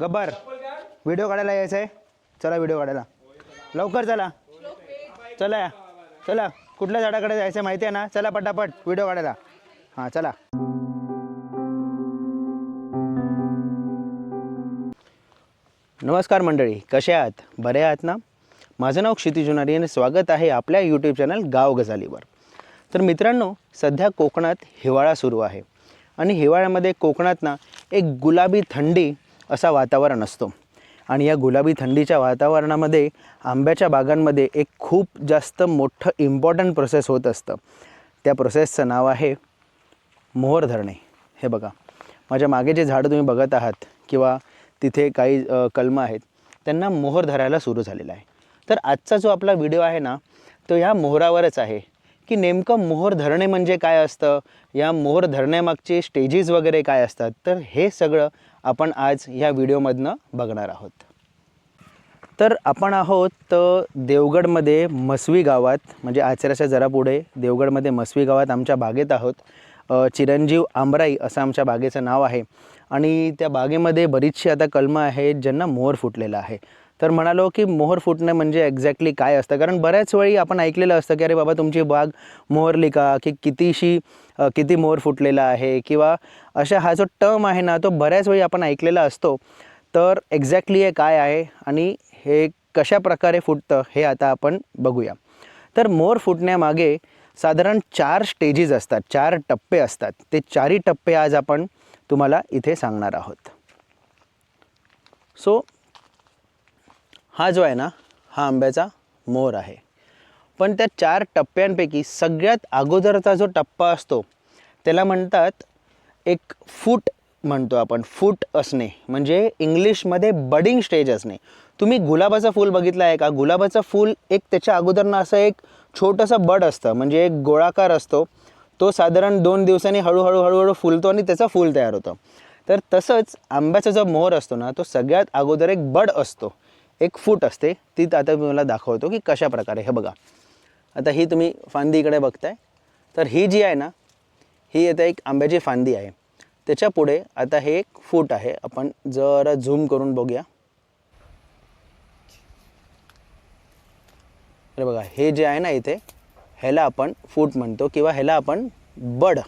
Gabbar video काढायला यायचं आहे चला व्हिडिओ काढायला. लवकर चला. चला या चला. कुठल्या झाडाकडे जायचं आहे माहिती आहे ना? चला पटापट व्हिडिओ काढायला. हां चला. नमस्कार मंडळी कसे आहात? बरे आहात ना? माझं नाव क्षिती जुनारी आणि स्वागत आहे आपल्या यूट्यूब चॅनल गाव गजालीवर. तर मित्रांनो सध्या कोकणात हिवाळा सुरू आहे. आणि हिवाळ्यामध्ये कोकणात ना एक गुलाबी थंडी असा वातावरण असतो. आणि या गुलाबी थंडीच्या वातावरणामध्ये आंब्याच्या बागांमध्ये एक खूप जास्त मोठं इम्पॉर्टंट प्रोसेस होत असतं. त्या प्रोसेसचं नाव आहे मोहर धरणे. हे बघा. माझ्या मागे जे झाडं तुम्ही बघत आहात किंवा तिथे काही कलमं आहेत त्यांना मोहर धरायला सुरू झालेला आहे. तर आजचा जो आपला व्हिडिओ आहे ना तो ह्या मोहरावरच आहे. की नेमकं मोहर धरणे म्हणजे काय असतं? या मोहर धरण्यामागचे स्टेजेस वगैरे काय असतात? तर हे सगळं आपण आज ह्या व्हिडिओमधनं बघणार आहोत. तर आपण आहोत देवगडमध्ये मसवी गावात म्हणजे आचऱ्याच्या जरा पुढे देवगडमध्ये मसवी गावात आमच्या बागेत आहोत. चिरंजीव आंबराई असं आमच्या बागेचं नाव आहे. आणि त्या बागेमध्ये बरीचशी आता कलमं आहेत ज्यांना मोहर फुटलेला आहे. तर म्हणालो की मोहर फुटणं म्हणजे एक्झॅक्टली काय असतं? कारण बऱ्याच वेळी आपण ऐकलेलं असतं की अरे बाबा तुमची बाग मोहरली का की कितीशी किती मोहर फुटलेला आहे? किंवा अशा हा जो टर्म आहे ना तो बऱ्याच वेळी आपण ऐकलेला असतो. तर एक्झॅक्टली हे काय आहे? आणि हे कशा प्रकारे फुटतं? हे आता आपण बघूया. तर मोर फुटण्यामागे साधारण चार स्टेजेस असतात चार टप्पे असतात. ते चारही टप्पे आज आपण तुम्हाला इथे सांगणार आहोत. सो हा जो आहे ना हा आंब्याचा मोर आहे. पण त्या चार टप्प्यांपैकी सगळ्यात अगोदरचा जो टप्पा असतो त्याला म्हणतात एक फूट म्हणतो आपण फूट असणे. म्हणजे इंग्लिशमध्ये बडिंग स्टेज असणे. तुम्ही गुलाबाचं फूल बघितलं आहे का? गुलाबाचं फूल एक त्याच्या अगोदरनं असं एक छोटंसं बड असतं. म्हणजे एक गोळाकार असतो. तो साधारण दोन दिवसांनी हळूहळू हळूहळू फुलतो आणि त्याचं फूल तयार होतं. तर तसंच आंब्याचा जो मोहर असतो ना तो सगळ्यात अगोदर एक बड असतो. एक फूट असते. ती आता मी मला दाखवतो की कशा प्रकारे. हे बघा. आता ही तुम्ही फांदी इकडे बघताय. तर ही जी आहे ना ही आता एक आंब्याची फांदी आहे. त्याच्या पुढे आता हे एक फूट आहे. आपण जरा झूम करून बघूया. अरे बघा हे जे आहे ना इथे ह्याला आपण फूट म्हणतो किंवा ह्याला आपण बड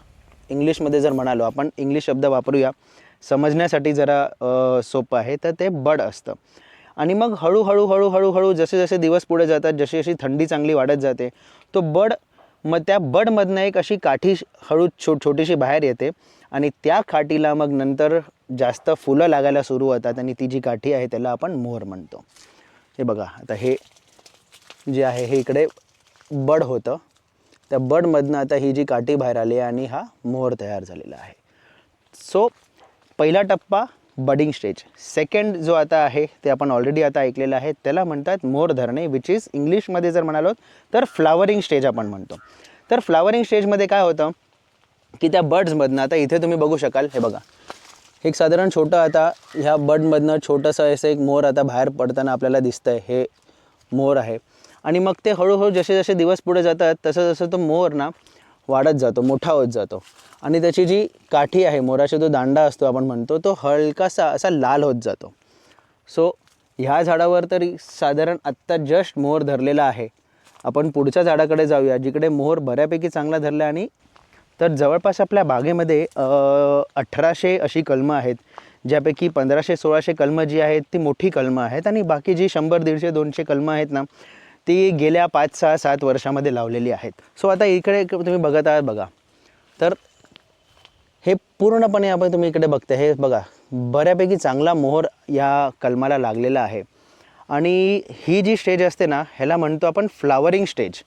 इंग्लिशमध्ये जर म्हणालो आपण इंग्लिश शब्द वापरूया. समजण्यासाठी जरा सोपं आहे. तर ते बड असतं. आणि मग हळूहळू हळूहळू हळू जसे जसे दिवस पुढे जातात जशी जशी थंडी चांगली वाढत जाते तो बड मग त्या बडमधनं एक अशी काठी हळू छो छोटीशी बाहेर येते आणि त्या काठीला मग नंतर जास्त फुलं लागायला सुरू होतात आणि ती जी काठी आहे त्याला आपण मोहर म्हणतो. हे बघा आता हे जे आहे हे इकडे बड होतं. त्या बडमधनं आता ही जी काठी बाहेर आली आहे आणि हा मोहर तयार झालेला आहे. सो पहिला टप्पा बडिंग स्टेज सेकंड जो आता आहे ते आपण ऑलरेडी आता ऐकलेलं आहे त्याला म्हणतात मोर धरणे विच इज इंग्लिशमध्ये जर म्हणालो तर फ्लावरिंग स्टेज आपण म्हणतो. तर फ्लावरिंग स्टेजमध्ये काय होतं की त्या बर्ड्समधनं आता इथे तुम्ही बघू शकाल हे बघा. एक साधारण छोटं आता ह्या बर्डमधनं छोटंसं असं एक मोर आता बाहेर पडताना आपल्याला दिसतं आहे हे मोर आहे. आणि मग ते हळूहळू जसे जसे दिवस पुढे जातात तसं जसं तो मोर ना वाढत जातो मोठा होत जातो. आणि त्याची जी काठी आहे मोराचा जो दांडा असतो आपण म्हणतो तो हलकासा असा लाल होत जातो. सो ह्या झाडावर तरी साधारण आत्ता जस्ट मोहर धरलेला आहे. आपण पुढच्या झाडाकडे जाऊया जिकडे मोहर बऱ्यापैकी चांगला धरला आणि तर जवळपास आपल्या बागेमध्ये अठराशे अशी कलमं आहेत ज्यापैकी पंधराशे सोळाशे कलमं जी आहेत ती मोठी कलमं आहेत आणि बाकी जी शंभर दीडशे दोनशे कलमं आहेत ना ती गेल्या पाच सहा सात वर्षामध्ये लावलेली आहेत. सो आता इकडे तुम्ही बघत आहात बघा. तर हे पूर्णपणे आपण तुम्ही इकडे बघता. हे बघा बऱ्यापैकी चांगला मोहर या कलमाला लागलेला आहे. आणि ही जी स्टेज असते ना ह्याला म्हणतो आपण फ्लावरिंग स्टेज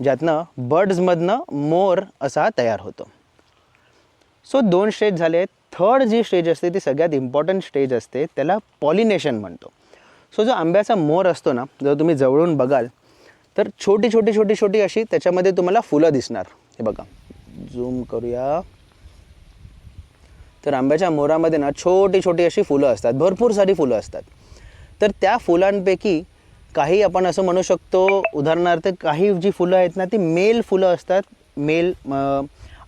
ज्यातनं बर्ड्समधनं मोर असा तयार होतो. सो दोन स्टेज झाले थर्ड जी स्टेज असते ती सगळ्यात इम्पॉर्टंट स्टेज असते त्याला पॉलिनेशन म्हणतो. सो जो आंब्याचा मोर असतो ना जर तुम्ही जवळून बघाल तर छोटी छोटी छोटी छोटी अशी त्याच्यामध्ये तुम्हाला फुलं दिसणार. हे बघा. झूम करूया. तर आंब्याच्या मोरामध्ये ना छोटी छोटी अशी फुलं असतात. भरपूर सारी फुलं असतात. तर त्या फुलांपैकी काही आपण असं म्हणू शकतो उदाहरणार्थ काही जी फुलं आहेत ना ती मेल फुलं असतात. मेल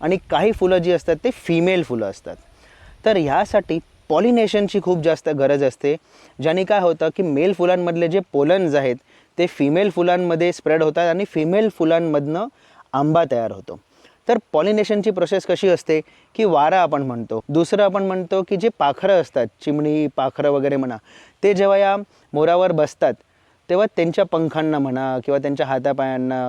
आणि काही फुलं जी असतात ते फिमेल फुलं असतात. तर ह्यासाठी पॉलिनेशनची खूप जास्त गरज असते. ज्याने काय होतं की मेल फुलांमधले जे पोलन्स आहेत ते फिमेल फुलांमध्ये स्प्रेड होतात आणि फिमेल फुलांमधनं आंबा तयार होतो. तर पॉलिनेशनची प्रोसेस कशी असते? की वारा आपण म्हणतो. दुसरं आपण म्हणतो की जे पाखरं असतात चिमणी पाखरं वगैरे म्हणा ते जेव्हा या मोरावर बसतात तेव्हा त्यांच्या पंखांना म्हणा किंवा त्यांच्या हातापायांना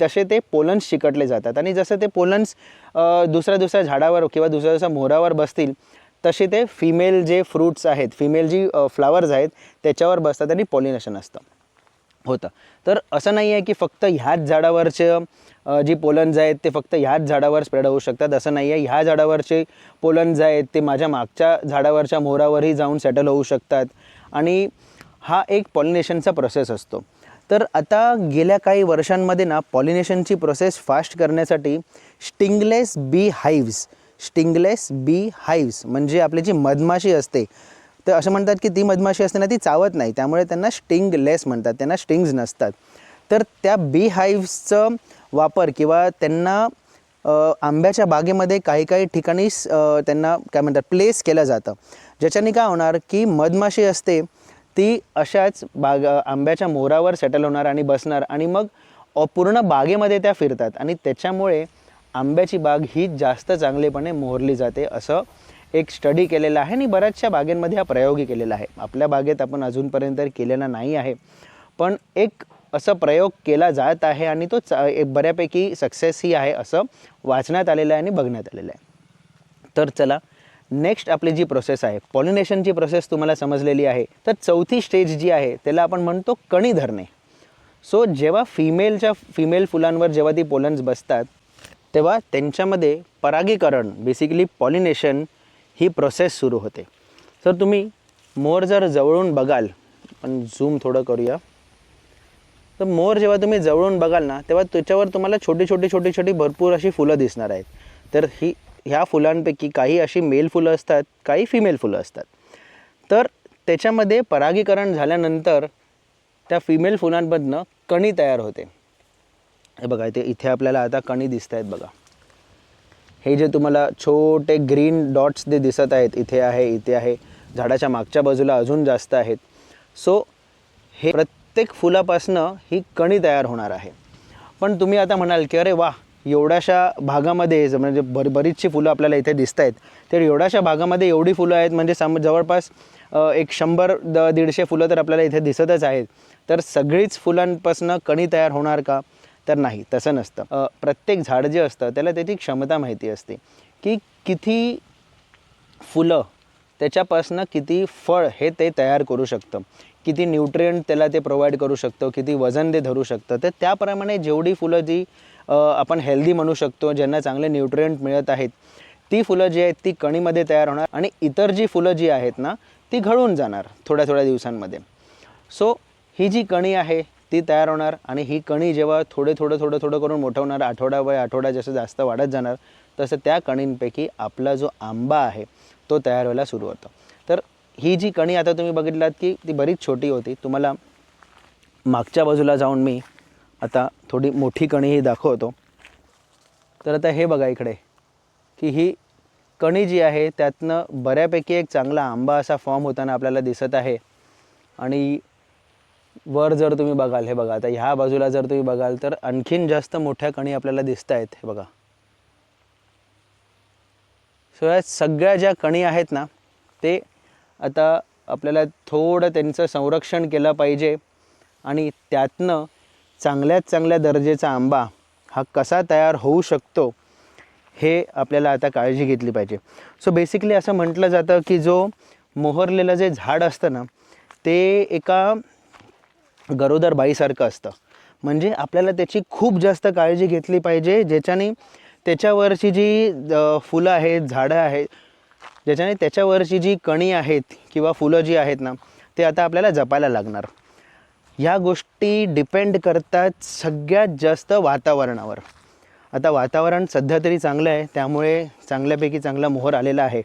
तसे ते पोलन्स चिकटले जातात. आणि जसं ते पोलन्स दुसऱ्या दुसऱ्या झाडावर किंवा दुसऱ्या दुसऱ्या मोरावर बसतील तसे ते फिमेल जे फ्रूट्स आहेत फिमेल जी फ्लावर्स आहेत त्याच्यावर बसतात आणि पॉलिनेशन असतं. होतं. तर असं नाही आहे की फक्त ह्याच झाडावरचे जी पोलन्स आहेत ते फक्त ह्याच झाडावर स्प्रेड होऊ शकतात. असं नाही आहे ह्या झाडावरचे पोलन्स आहेत ते माझ्या मागच्या झाडावरच्या मोरावरही जाऊन सेटल होऊ शकतात. आणि हा एक पॉलिनेशनचा प्रोसेस असतो. तर आता गेल्या काही वर्षांमध्ये ना पॉलिनेशनची प्रोसेस फास्ट करण्यासाठी stingless bee hives stingless bee hives म्हणजे आपली जी मधमाशी असते तर असं म्हणतात की ती मधमाशी असते ना ती चावत नाही त्यामुळे त्यांना स्टिंगलेस म्हणतात त्यांना स्टिंग्ज नसतात. तर त्या बी हाईव्सचं वापर किंवा त्यांना आंब्याच्या बागेमध्ये काही काही ठिकाणी त्यांना काय म्हणतात प्लेस केलं जातं. ज्याच्याने काय होणार की मधमाशी असते ती अशाच बाग आंब्याच्या मोरावर सेटल होणार आणि बसणार आणि मग पूर्ण बागेमध्ये त्या फिरतात. आणि त्याच्यामुळे आंब्याची बाग ही जास्त चांगलेपणे मोहरली जाते असं एक स्टडी केलेला आहे आणि बऱ्याचशा बागेंमध्ये हा प्रयोगही केलेला आहे. आपल्या बागेत आपण अजूनपर्यंत केलेला नाही आहे. पण एक असं प्रयोग केला जात आहे आणि तो चा एक बऱ्यापैकी सक्सेसही आहे असं वाचण्यात आलेलं आहे आणि बघण्यात आलेलं आहे. तर चला नेक्स्ट आपली जी प्रोसेस आहे पॉलिनेशनची प्रोसेस तुम्हाला समजलेली आहे. तर चौथी स्टेज जी आहे त्याला आपण म्हणतो कणी धरणे सो जेव्हा फिमेलच्या फिमेल फुलांवर जेव्हा ती पोलन्स बसतात तेव्हा त्यांच्यामध्ये परागीकरण बेसिकली पॉलिनेशन ही प्रोसेस सुरू होते. तर तुम्ही मोर जर जवळून बघाल पण झूम थोडं करूया. तर मोर जेव्हा तुम्ही जवळून बघाल ना तेव्हा त्याच्यावर तुम्हाला छोटी छोटी छोटी छोटी भरपूर अशी फुलं दिसणार आहेत. तर ही ह्या फुलांपैकी काही अशी मेल फुलं असतात काही फिमेल फुलं असतात. तर त्याच्यामध्ये परागीकरण झाल्यानंतर त्या फिमेल फुलांमधनं कणी तयार होते. हे बघा इथे इथे आपल्याला आता कणी दिसत आहेत बघा. हे जे तुम्हाला छोटे ग्रीन डॉट्स जे दिसत आहेत इथे आहे इथे आहे. झाडाच्या मागच्या बाजूला अजून जास्त आहेत. सो हे प्रत्येक फुलापासनं ही कणी तयार होणार आहे. पण तुम्ही आता म्हणाल की अरे वा एवढ्याशा भागामध्ये म्हणजे बर बरीचशी फुलं आपल्याला इथे दिसत आहेत तर एवढ्याशा भागामध्ये एवढी फुलं आहेत म्हणजे सम जवळपास एक शंभर द दीडशे फुलं तर आपल्याला इथे दिसतच आहेत. तर सगळीच फुलांपासनं कणी तयार होणार का? तर नाही तसं नसतं. प्रत्येक झाड जे असतं त्याला त्याची क्षमता माहिती असते. की किती फुलं त्याच्यापासनं किती फळ हे ते तयार करू शकतं. किती न्यूट्रियंट त्याला ते प्रोव्हाइड करू शकतं किती वजन ते धरू शकतं. तर त्याप्रमाणे जेवढी फुलं जी आपण हेल्दी म्हणू शकतो ज्यांना चांगले न्यूट्रियंट मिळत आहेत ती फुलं जी आहेत ती कणीमध्ये तयार होणार आणि इतर जी फुलं जी आहेत ना ती घळून जाणार थोड्या थोड्या दिवसांमध्ये. सो ही जी कणी आहे ती तयार होणार आणि ही कणी जेव्हा थोडे थोडं थोडं थोडं करून मोठं होणार आठवडा वय आठवडा जसं जास्त वाढत जाणार तसं त्या कणींपैकी आपला जो आंबा आहे तो तयार व्हायला सुरू होतो. तर ही जी कणी आता तुम्ही बघितलात की ती बरीच छोटी होती. तुम्हाला मागच्या बाजूला जाऊन मी आता थोडी मोठी कणीही दाखवतो. तर आता हे बघा इकडे की ही कणी जी आहे त्यातनं बऱ्यापैकी एक चांगला आंबा असा फॉर्म होताना आपल्याला दिसत आहे. आणि वर जर तुम्ही बघाल हे बघा आता ह्या बाजूला जर तुम्ही बघाल तर आणखीन जास्त मोठ्या कणी आपल्याला दिसत आहेत हे बघा. सो या सगळ्या ज्या कणी आहेत ना ते आता आपल्याला थोडं त्यांचं संरक्षण केलं पाहिजे आणि त्यातनं चांगल्यात चांगल्या दर्जेचा आंबा हा कसा तयार होऊ शकतो हे आपल्याला आता काळजी घेतली पाहिजे. सो बेसिकली असं म्हटलं जातं की जो मोहरलेलं जे झाड असतं ना ते एका गरोदर बाईसारखं असतं. म्हणजे आपल्याला त्याची खूप जास्त काळजी घेतली पाहिजे ज्याच्याने त्याच्यावरची जी फुलं आहेत झाडं आहेत ज्याच्याने त्याच्यावरची जी कणी आहेत किंवा फुलं जी आहेत ना ते आता आपल्याला जपायला लागणार. ह्या गोष्टी डिपेंड करतात सगळ्यात जास्त वातावरणावर. आता वातावरण सध्या तरी चांगलं आहे त्यामुळे चांगल्यापैकी चांगला मोहर आलेला आहे.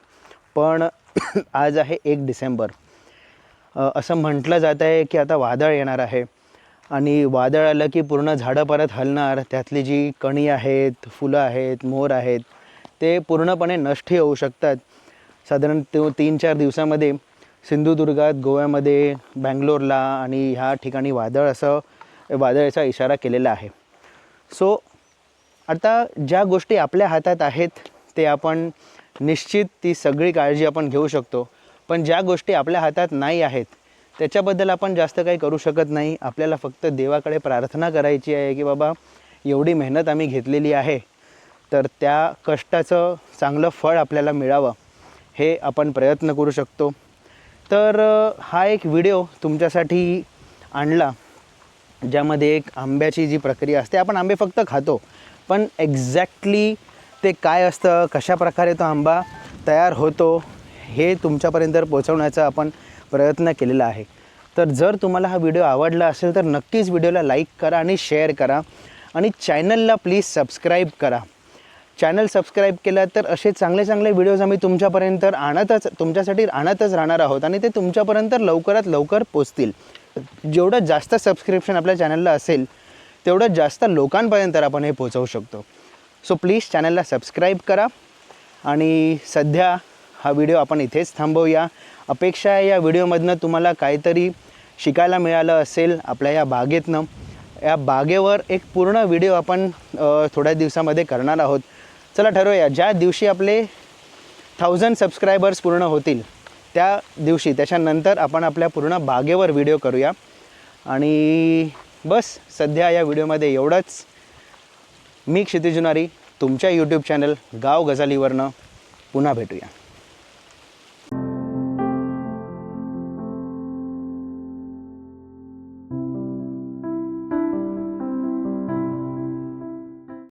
पण आज आहे एक डिसेंबर. असं म्हटलं जात आहे की आता वादळ येणार आहे. आणि वादळ आलं की पूर्ण झाडं परत हलणार त्यातली जी कणी आहेत फुलं आहेत मोर आहेत ते पूर्णपणे नष्टही होऊ शकतात. साधारण तो तीन चार दिवसामध्ये सिंधुदुर्गात गोव्यामध्ये बँगलोरला आणि ह्या ठिकाणी वादळ असं वादळाचा इशारा केलेला आहे. सो आता ज्या गोष्टी आपल्या हातात आहेत ते आपण निश्चित ती सगळी काळजी आपण घेऊ शकतो. पण ज्या गोष्टी आपल्या हातात नाही आहेत त्याच्याबद्दल आपण जास्त काही करू शकत नाही. आपल्याला फक्त देवाकडे प्रार्थना करायची आहे की बाबा एवढी मेहनत आम्ही घेतलेली आहे तर त्या कष्टाचं चांगलं फळ आपल्याला मिळावं हे आपण प्रयत्न करू शकतो. तर हा एक व्हिडिओ तुमच्यासाठी आणला ज्यामध्ये एक आंब्याची जी प्रक्रिया असते आपण आंबे फक्त खातो पण एक्झॅक्टली ते काय असतं कशा प्रकारे तो आंबा तयार होतो हे तुमच्यापर्यंत पोहोचवण्याचा आपण प्रयत्न केलेला आहे तर जर तुम्हाला हा व्हिडिओ आवडला असेल तर नक्कीच व्हिडिओला लाईक करा आणि शेअर करा आणि चॅनलला प्लीज सबस्क्राईब करा. चॅनल सबस्क्राईब केला तर असे चांगले चांगले व्हिडिओज आम्ही तुमच्यापर्यंत आणतच तुमच्यासाठी आणतच राहणार आहोत आणि ते तुमच्यापर्यंत लवकरात लवकर पोचतील जेवढं जास्त सबस्क्रिप्शन आपल्या चॅनलला असेल तेवढं जास्त लोकांपर्यंत आपण हे पोचवू शकतो. सो प्लीज चॅनलला सबस्क्राईब करा आणि सध्या हा व्हिडिओ आपण इथेच थांबवूया. अपेक्षा आहे या व्हिडिओमधनं तुम्हाला काहीतरी शिकायला मिळालं असेल आपल्या या बागेतनं. या बागेवर एक पूर्ण व्हिडिओ आपण थोड्या दिवसामध्ये करणार आहोत. चला ठरवूया ज्या दिवशी आपले थाउजंड सबस्क्रायबर्स पूर्ण होतील त्या दिवशी त्याच्यानंतर आपण आपल्या पूर्ण बागेवर व्हिडिओ करूया. आणि बस सध्या या व्हिडिओमध्ये एवढंच. मी क्षितिजुनारी तुमच्या यूट्यूब चॅनल गाव गजालीवरनं पुन्हा भेटूया.